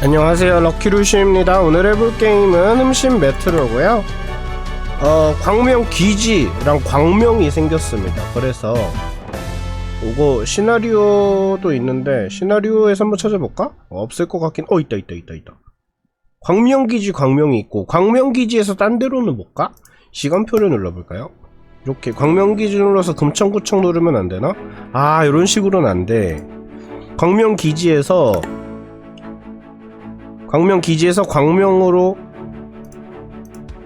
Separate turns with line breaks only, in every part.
안녕하세요 럭키루시입니다 오늘 해볼 게임은 음신 메트로고요 어 광명 기지랑 광명이 생겼습니다 그래서 이거 시나리오도 있는데 시나리오에서 한번 찾아볼까? 어, 없을 것 같긴 어 있다 있다 있다 있다 광명기지 광명이 있고 광명기지에서 딴 데로는 못 가? 시간표를 눌러볼까요? 이렇게 광명기지 눌러서 금천구청 누르면 안 되나? 아 이런 식으로는 안돼 광명기지에서 광명 기지에서 광명으로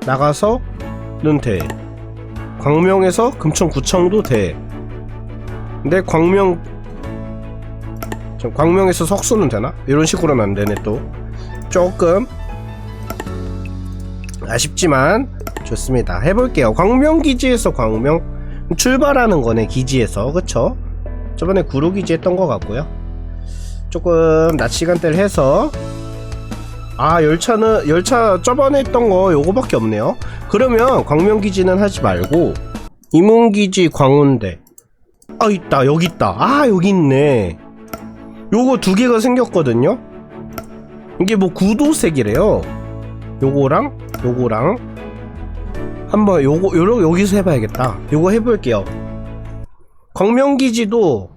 나가서는 돼. 광명에서 금천구청도 돼. 근데 광명 저 광명에서 석수는 되나? 이런 식으로는 안 되네 또. 조금 아쉽지만 좋습니다. 해볼게요. 광명 기지에서 광명 출발하는 거네 기지에서 그쵸? 저번에 구루 기지 했던 것 같고요. 조금 낮 시간대를 해서 아 열차는 열차 저번에 했던 거 요거밖에 없네요. 그러면 광명기지는 하지 말고 이문기지 광운대. 아 있다. 여기 있다. 아 여기 있네. 요거 두 개가 생겼거든요. 이게 뭐 구도색이래요. 요거랑 요거랑 한번 요거 요러 여기서 해봐야겠다. 요거 해볼게요. 광명기지도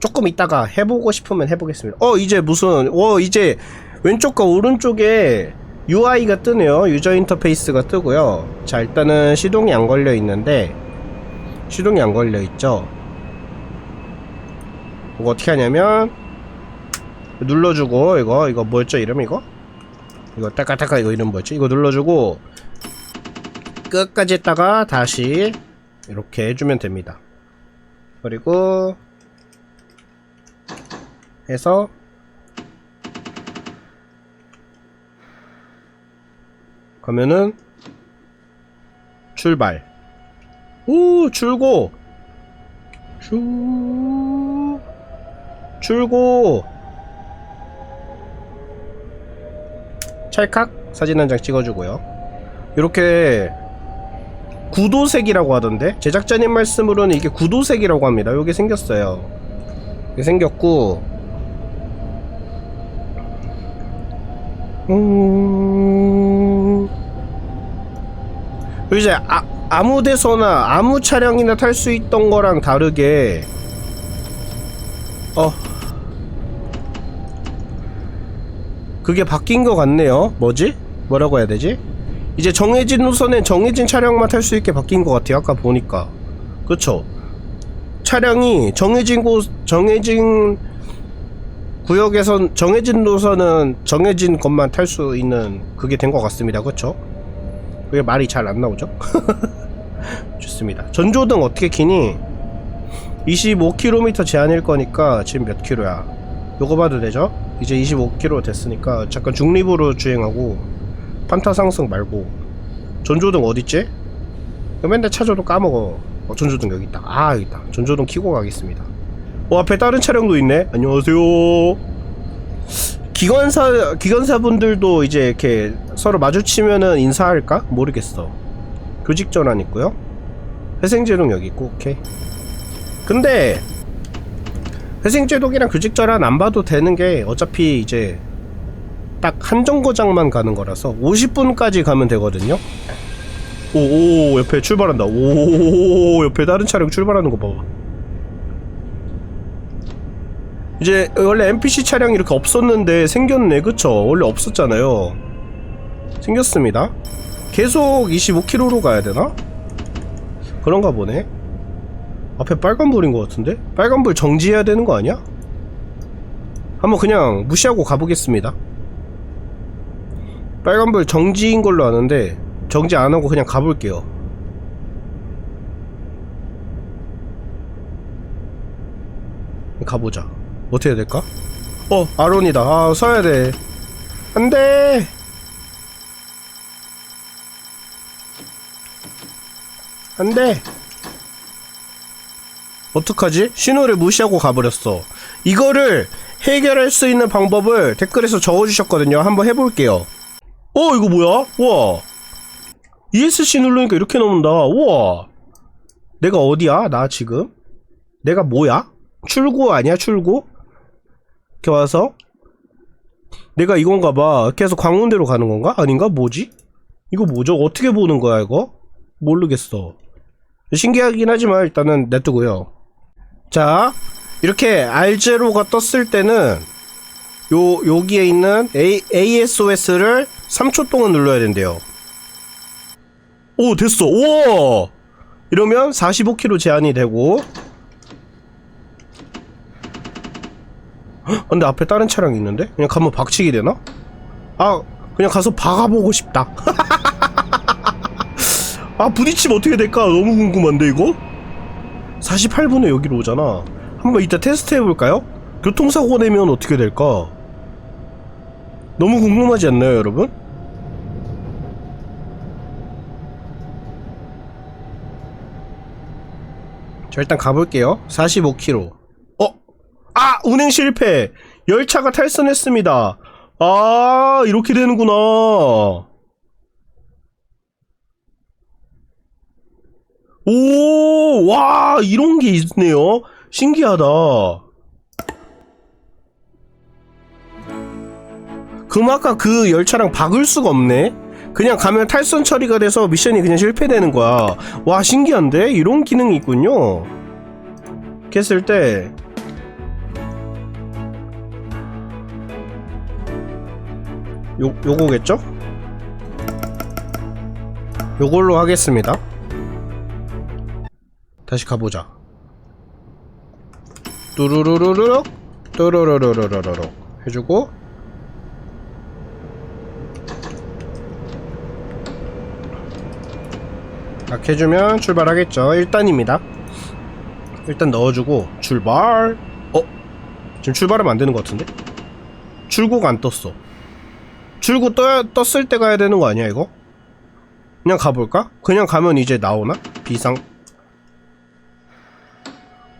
조금 이따가 해보고 싶으면 해보겠습니다. 어 이제 무슨 어 이제 왼쪽과 오른쪽에 UI가 뜨네요. 유저 인터페이스가 뜨고요. 자, 일단은 시동이 안 걸려 있는데 시동이 안 걸려 있죠. 이거 어떻게 하냐면 눌러주고 이거 이거 뭐였죠 이름 이거? 이거 따까따까 이거 이름 뭐였지? 이거 눌러주고 끝까지 했다가 다시 이렇게 해주면 됩니다. 그리고 해서 그러면은 출발. 오 출고. 슈 출고. 찰칵 사진 한 장 찍어주고요. 이렇게 구도색이라고 하던데? 제작자님 말씀으로는 이게 구도색이라고 합니다. 요게 생겼어요. 이게 생겼고. 음... 이제 아, 아무 데서나 아무 차량이나 탈 수 있던 거랑 다르게 어 그게 바뀐 것 같네요 뭐지? 뭐라고 해야 되지? 이제 정해진 노선에 정해진 차량만 탈 수 있게 바뀐 것 같아요 아까 보니까 그쵸 차량이 정해진 곳 정해진 구역에선 정해진 노선은 정해진 것만 탈 수 있는 그게 된 것 같습니다 그쵸? 왜 말이 잘 안 나오죠? 좋습니다. 전조등 어떻게 키니? 25km 제한일 거니까 지금 몇 킬로야? 요거 봐도 되죠? 이제 25km 됐으니까 잠깐 중립으로 주행하고 판타 상승 말고. 전조등 어딨지? 맨날 찾아도 까먹어. 어, 전조등 여기 있다. 아 여기 있다. 전조등 키고 가겠습니다. 어 앞에 다른 차량도 있네. 안녕하세요 기관사 기관사분들도 이제 이렇게 서로 마주치면은 인사할까? 모르겠어. 교직 전환 있고요. 회생제동 여기 있고 오케이. 근데 회생제독이랑 교직 전환 안 봐도 되는 게 어차피 이제 딱 한 정거장만 가는 거라서 50분까지 가면 되거든요. 오오 옆에 출발한다. 오 옆에 다른 차량 출발하는 거 봐봐 이제 원래 NPC 차량이 이렇게 없었는데 생겼네. 그쵸? 원래 없었잖아요. 생겼습니다. 계속 25km로 가야 되나? 그런가 보네. 앞에 빨간불인 것 같은데? 빨간불 정지해야 되는 거 아니야? 한번 그냥 무시하고 가보겠습니다. 빨간불 정지인 걸로 아는데 정지 안 하고 그냥 가볼게요. 가보자 어떻게 해야 될까? 어 아론이다 아 서야 돼 안돼 안돼 어떡하지? 신호를 무시하고 가버렸어 이거를 해결할 수 있는 방법을 댓글에서 적어주셨거든요 한번 해볼게요 어 이거 뭐야? 우와 ESC 누르니까 이렇게 나온다 우와 내가 어디야? 나 지금? 내가 뭐야? 출구 아니야 출구? 이렇게 와서 내가 이건가 봐. 계속 광운대로 가는 건가? 아닌가? 뭐지? 이거 뭐죠? 어떻게 보는 거야, 이거? 모르겠어. 신기하긴 하지만 일단은 냅두고요. 자, 이렇게 R0가 떴을 때는 요 여기에 있는 A, ASOS를 3초 동안 눌러야 된대요. 오, 됐어. 우와! 이러면 45km 제한이 되고 근데 앞에 다른 차량이 있는데? 그냥 가면 박치기 되나? 아, 그냥 가서 박아보고 싶다. 아, 부딪히면 어떻게 될까? 너무 궁금한데, 이거? 48분에 여기로 오잖아. 한번 이따 테스트 해볼까요? 교통사고 내면 어떻게 될까? 너무 궁금하지 않나요, 여러분? 자, 일단 가볼게요. 45km. 어? 아! 운행 실패! 열차가 탈선했습니다. 아, 이렇게 되는구나. 오, 와, 이런 게 있네요. 신기하다. 그럼 아까 그 열차랑 박을 수가 없네? 그냥 가면 탈선 처리가 돼서 미션이 그냥 실패되는 거야. 와, 신기한데? 이런 기능이 있군요. 했을 때, 요, 요거겠죠? 요걸로 하겠습니다. 다시 가보자. 뚜루루루루룩 뚜루루루루루룩 해주고 딱 해주면 출발하겠죠. 1단입니다. 일단 넣어주고 출발. 어? 지금 출발하면 안 되는 것 같은데? 출구가 안 떴어. 출구 떠, 떴을 때 가야 되는 거 아니야 이거? 그냥 가볼까? 그냥 가면 이제 나오나? 비상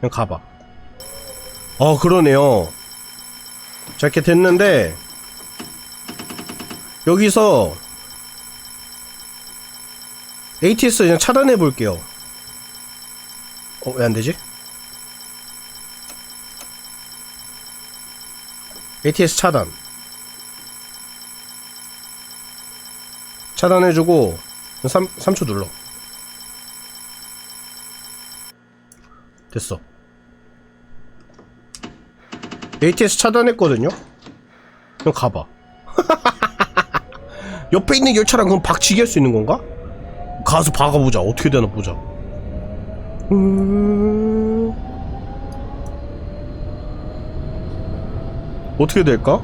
그냥 가봐. 어, 그러네요. 자, 이렇게 됐는데, 여기서, ATS 그냥 차단해 볼게요. 어, 왜 안 되지? ATS 차단. 차단해주고, 3, 3초 눌러. 됐어. ATS 차단했거든요? 그럼 가봐. 옆에 있는 열차랑 그럼 박치기 할 수 있는 건가? 가서 박아보자. 어떻게 되나 보자. 음... 어떻게 될까?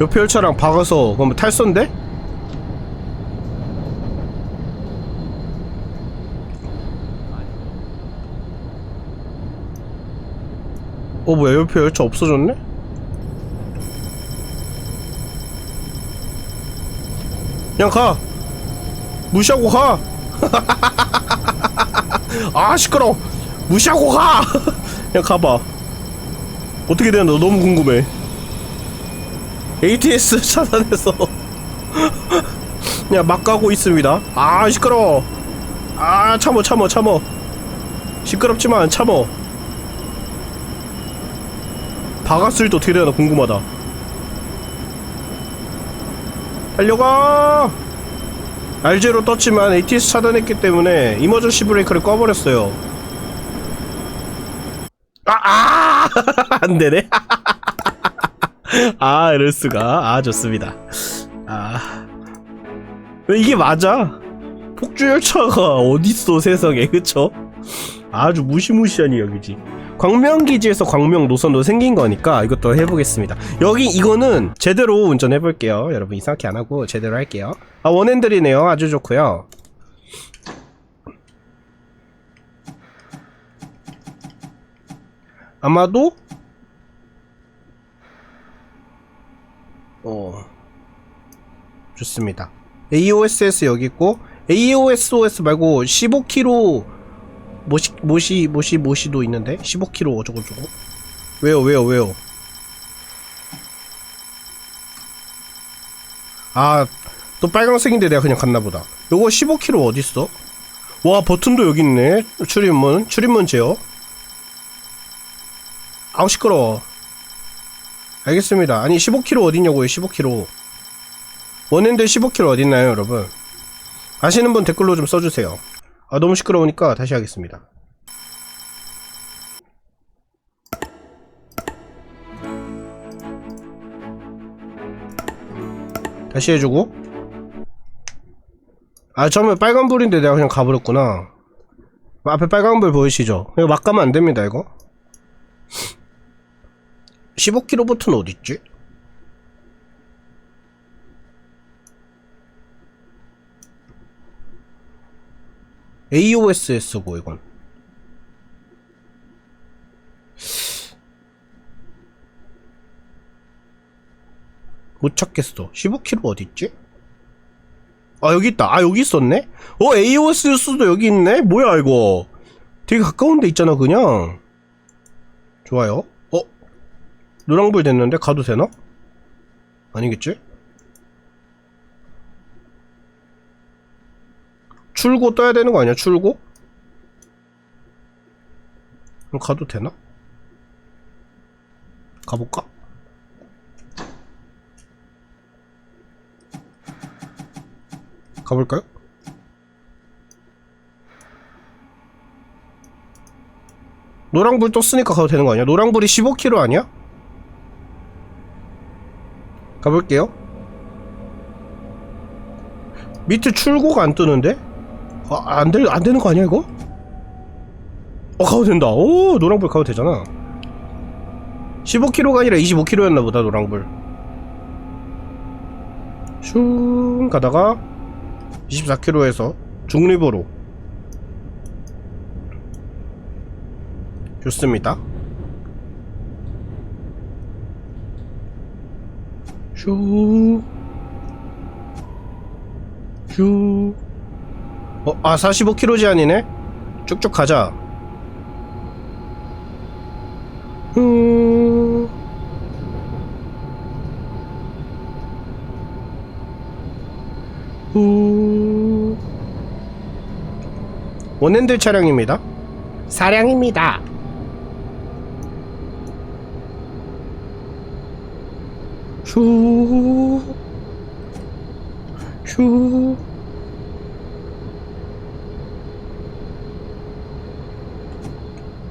옆에 열차랑 박아서 그럼 탈선데? 어 뭐야 옆에 열차 없어졌네? 그냥 가 무시하고 가! 아 시끄러 무시하고 가! 그냥 가봐 어떻게 되나 너무 궁금해 ATS 차단해서 그냥 막 가고 있습니다 아 시끄러 아 참어 참어 참어 시끄럽지만 참어 박았을 때 어떻게 되나 궁금하다. 달려가! RJ로 떴지만 ATS 차단했기 때문에 이머전시 브레이크를 꺼버렸어요. 아, 아! 안 되네. 아, 이럴 수가. 아, 좋습니다. 아. 왜 이게 맞아? 폭주 열차가 어딨어, 세상에. 그쵸? 아주 무시무시한 이야기지. 광명기지에서 광명 노선도 생긴 거니까 이것도 해보겠습니다. 여기 이거는 제대로 운전해볼게요. 여러분 이상하게 안 하고 제대로 할게요. 아 원핸들이네요. 아주 좋고요. 아마도 어. 좋습니다. AOSS 여기 있고 AOSOS 말고 15km 모시 모시 모시 모시도 있는데? 15kg 어쩌고 저쩌고. 왜요 왜요 왜요? 아 또 빨강색인데 내가 그냥 갔나보다. 요거 15kg 어딨어? 와 버튼도 여기 있네. 출입문 출입문 제어. 아우 시끄러워 알겠습니다. 아니 15km 어디냐고요 15km 원핸드 15km 어딨나요 여러분? 아시는 분 댓글로 좀 써주세요. 아 너무 시끄러우니까 다시 하겠습니다. 다시 해주고. 아 처음에 빨간불인데 내가 그냥 가버렸구나. 앞에 빨간불 보이시죠? 이거 막 가면 안됩니다 이거 15km 버튼 어딨지? AOS에 쓰고 이건 못 찾겠어 15km 어딨지? 아 여기 있다 아 여기 있었네? 어 AOS 뉴스도 여기 있네? 뭐야 이거 되게 가까운 데 있잖아 그냥 좋아요 어? 노랑불 됐는데 가도 되나? 아니겠지? 출고 떠야 되는 거 아니야 출고? 그럼 가도 되나? 가볼까? 가볼까요? 노랑불 떴으니까 가도 되는 거 아니야? 노랑불이 15km 아니야? 가볼게요. 밑에 출고가 안 뜨는데? 아, 안, 될, 안 되는 거 아니야, 이거? 어, 가도 된다. 오, 노랑불 가도 되잖아. 15km가 아니라 25km였나 보다, 노랑불. 슝, 가다가 24km에서 중립으로. 좋습니다. 슈. 슈. 어, 아, 45km 제한이네? 쭉쭉 가자. 후. 후. 원핸드 차량입니다. 사량입니다. 슈. 슈.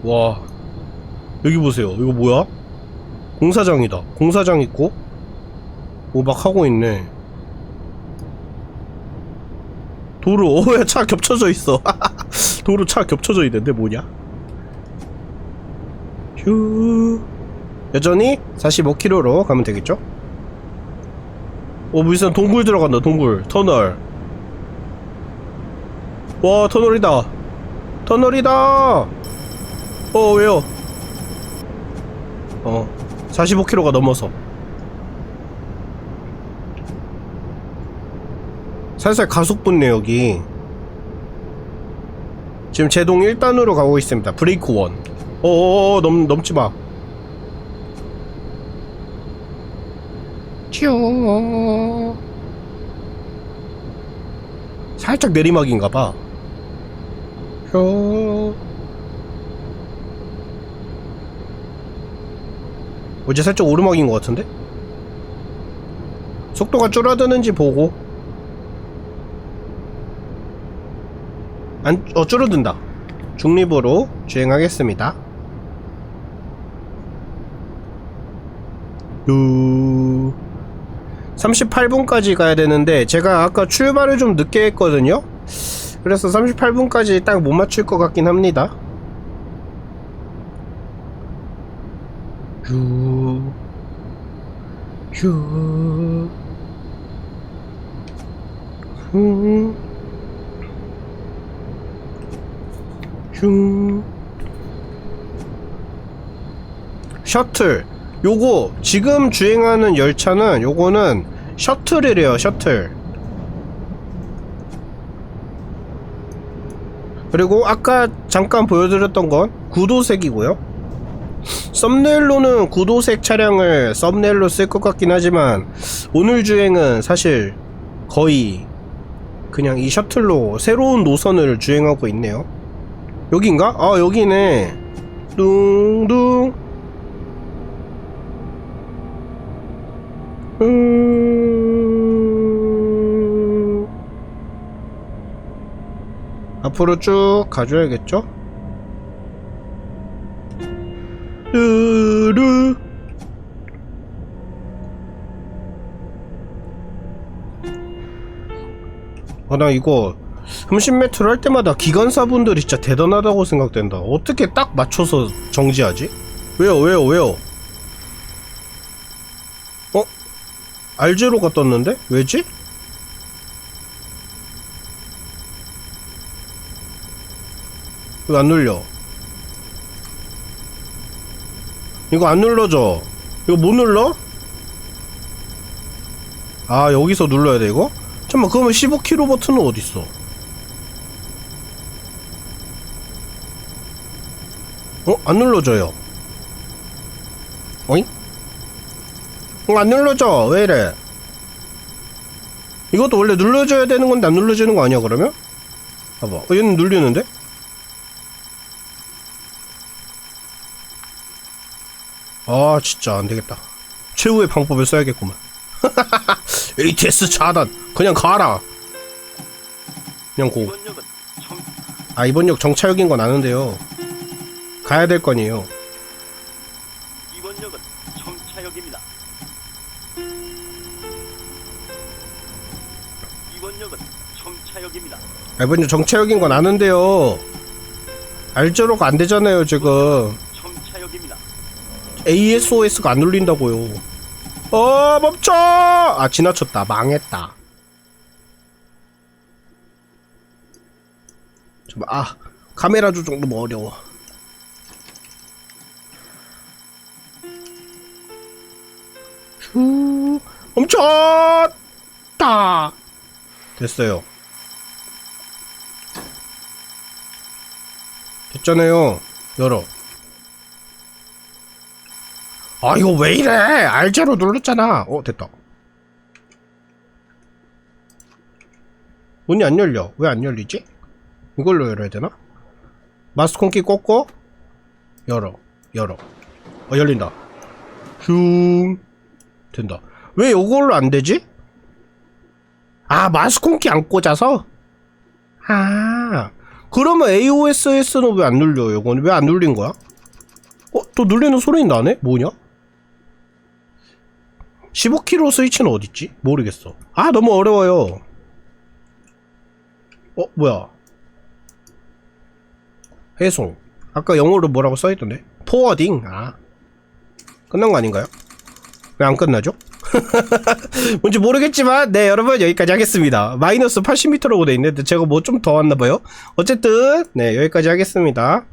와. 여기 보세요. 이거 뭐야? 공사장이다. 공사장 있고. 오, 막 하고 있네. 도로, 어, 야, 차 겹쳐져 있어. 도로 차 겹쳐져 있는데 뭐냐? 휴. 여전히 45km로 가면 되겠죠? 오, 무슨 동굴 들어간다, 동굴. 터널. 와, 터널이다. 터널이다! 어, 왜요? 어, 45km가 넘어서. 살살 가속 붙네, 여기. 지금 제동 1단으로 가고 있습니다. 브레이크 원. 어어어, 넘, 넘지 마. 쭈. 살짝 내리막인가봐. 혀. 어제 살짝 오르막인 것 같은데? 속도가 줄어드는지 보고 안, 어 줄어든다 중립으로 주행하겠습니다 유 38분까지 가야 되는데 제가 아까 출발을 좀 늦게 했거든요. 그래서 38분까지 딱 못 맞출 것 같긴 합니다. 휴, 휴, 후, 휴. 셔틀. 요거 지금 주행하는 열차는 요거는 셔틀이래요, 셔틀. 그리고 아까 잠깐 보여드렸던 건 구도색이고요. 썸네일로는 구도색 차량을 썸네일로 쓸 것 같긴 하지만 오늘 주행은 사실 거의 그냥 이 셔틀로 새로운 노선을 주행하고 있네요. 여긴가? 아 여기네. 둥 앞으로 쭉 가줘야겠죠? 르르 아, 나 이거 30m를 할 때마다 기관사분들이 진짜 대단하다고 생각된다. 어떻게 딱 맞춰서 정지하지? 왜요, 왜요, 왜요? 어? 알제로가 떴는데? 왜지? 왜안 눌려? 이거 안 눌러져. 이거 못 눌러? 아, 여기서 눌러야 돼, 이거? 잠깐만, 그러면 15km 버튼은 어딨어? 어? 안 눌러져요. 어잉? 어, 안 눌러져. 왜 이래? 이것도 원래 눌러줘야 되는 건데 안 눌러지는 거 아니야, 그러면? 봐봐. 어, 얘는 눌리는데? 아, 진짜 안 되겠다. 최후의 방법을 써야겠구만. ATS 차단. 그냥 가라. 그냥 고. 아, 이번 역 정차역인 건 아는데요. 가야 될 거니에요.
이번 역은 청차역입니다. 이번 역은 청차역입니다.
아, 이번 역 정차역인 건 아는데요. 알제로가 안 되잖아요, 지금. ASOS가 안 눌린다고요. 어, 멈춰! 아, 지나쳤다. 망했다. 잠깐, 아, 카메라 조정 너무 어려워. 슈, 멈췄다! 됐어요. 됐잖아요. 열어. 아 이거 왜 이래 알제로 눌렀잖아 어 됐다 문이 안 열려 왜 안 열리지? 이걸로 열어야 되나? 마스콘키 꽂고 열어 열어 어 열린다 슝 된다 왜 이걸로 안 되지? 아 마스콘키 안 꽂아서? 아 그러면 AOSS는 왜 안 눌려요 이건 왜 안 눌린 거야? 어? 또 눌리는 소리 나네? 뭐냐? 15kg 스위치는 어딨지? 모르겠어. 아, 너무 어려워요. 어, 뭐야? 해송. 아까 영어로 뭐라고 써있던데? 포워딩. 아. 끝난 거 아닌가요? 왜 안 끝나죠? 뭔지 모르겠지만, 네, 여러분, 여기까지 하겠습니다. 마이너스 80m라고 돼 있는데, 제가 뭐 좀 더 왔나봐요. 어쨌든, 네, 여기까지 하겠습니다.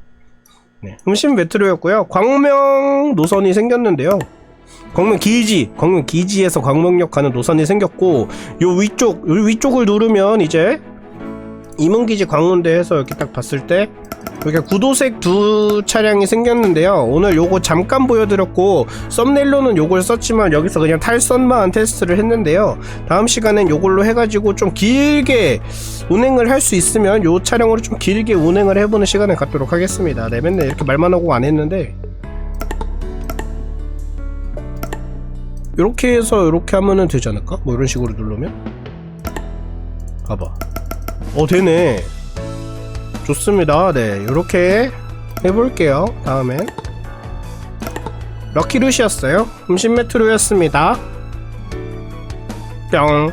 네, 음심 메트로였고요. 광명 노선이 생겼는데요. 광명 기지, 광명 기지에서 광명역 가는 노선이 생겼고 요 위쪽, 요 위쪽을 누르면 이제 임원기지 광운대에서 이렇게 딱 봤을 때 이렇게 구도색 두 차량이 생겼는데요. 오늘 요거 잠깐 보여드렸고 썸네일로는 요걸 썼지만 여기서 그냥 탈선만 테스트를 했는데요. 다음 시간엔 요걸로 해가지고 좀 길게 운행을 할 수 있으면 요 차량으로 좀 길게 운행을 해보는 시간을 갖도록 하겠습니다. 네, 맨날 이렇게 말만 하고 안 했는데 이렇게 해서 이렇게 하면은 되지 않을까? 뭐 이런 식으로 누르면? 봐봐. 어 되네. 좋습니다. 네 이렇게 해볼게요. 다음엔 럭키루시였어요. 음식 메트로였습니다. 뿅